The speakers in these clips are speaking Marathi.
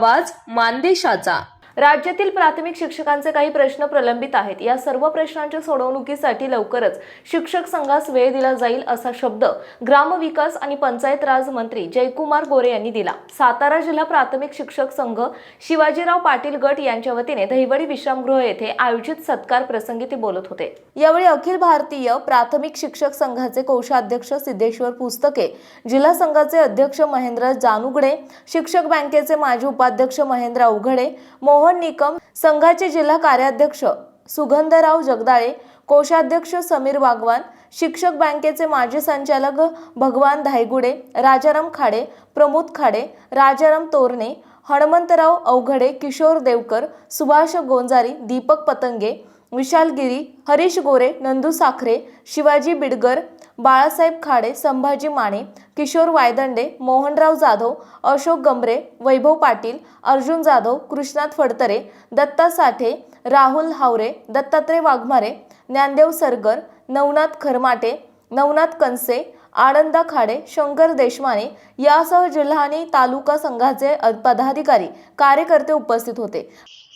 आवाज मानदेशाचा. राज्यातील प्राथमिक शिक्षकांचे काही प्रश्न प्रलंबित आहेत. या सर्व प्रश्नांच्या सोडवणुकीसाठी लवकरच शिक्षक संघास वेळ दिला जाईल असा शब्द ग्रामविकास आणि पंचायत राज मंत्री जयकुमार गोरे यांनी दिला. सातारा जिल्हा प्राथमिक शिक्षक संघ शिवाजीराव पाटील गट यांच्या वतीने दहिवडी विश्रामगृह येथे आयोजित सत्कार प्रसंगी ते बोलत होते. यावेळी अखिल भारतीय प्राथमिक शिक्षक संघाचे कोषाध्यक्ष सिद्धेश्वर पुस्तके जिल्हा संघाचे अध्यक्ष महेंद्र जानुगडे शिक्षक बँकेचे माजी उपाध्यक्ष महेंद्र अवघडे मोहन निकम संघाचे जिल्हा कार्याध्यक्ष सुगंधराव जगदाळे कोषाध्यक्ष समीर वाघवान शिक्षक बँकेचे माजी संचालक भगवान धायगुडे राजाराम खाडे प्रमोद खाडे राजाराम तोरणे हणमंतराव अवघडे किशोर देवकर सुभाष गोंजारी दीपक पतंगे विशाल गिरी हरीश गोरे नंदू साखरे शिवाजी बिडगर बाळासाहेब खाडे संभाजी माने किशोर वायदंडे मोहनराव जाधव अशोक गंभरे वैभव पाटील अर्जुन जाधव कृष्णात फडतरे दत्ता साठे राहुल हावरे दत्तात्रय वाघमारे ज्ञानदेव सरगर नवनाथ खरमाटे नवनाथ कनसे आनंदा खाडे शंकर देशमाने यासह जिल्हा आणि तालुका संघाचे पदाधिकारी कार्यकर्ते उपस्थित होते.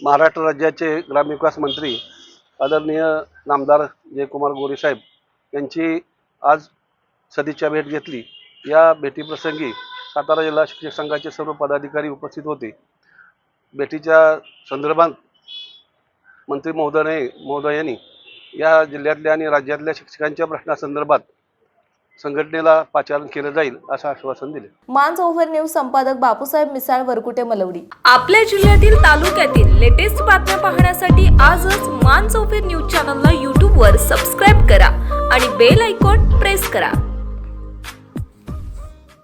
महाराष्ट्र राज्याचे ग्रामविकास मंत्री आदरणीय नामदार जयकुमार गोरे साहेब यांची आज सदिच्छा भेट घेतली. या भेटीप्रसंगी सातारा जिल्हा शिक्षक संघाचे सर्व पदाधिकारी उपस्थित होते. भेटीच्या संदर्भात मंत्री महोदय महोदयांनी या जिल्ह्यातल्या आणि राज्यातल्या शिक्षकांच्या प्रश्नासंदर्भात संघटनेला पाचारण केलं जाईल असं आश्वासन दिले. मान्स ओव्हर न्यूज संपादक बापूसाहेब मिसाळ वरकुटे मलवडी. आपल्या जिल्ह्यातील तालुक्यातील लेटेस्ट बातम्या पाहण्यासाठी आजच मान चौफेर न्यूज चॅनलला यूट्यूबवर सबस्क्राईब करा आणि बेल आयकॉन प्रेस करा.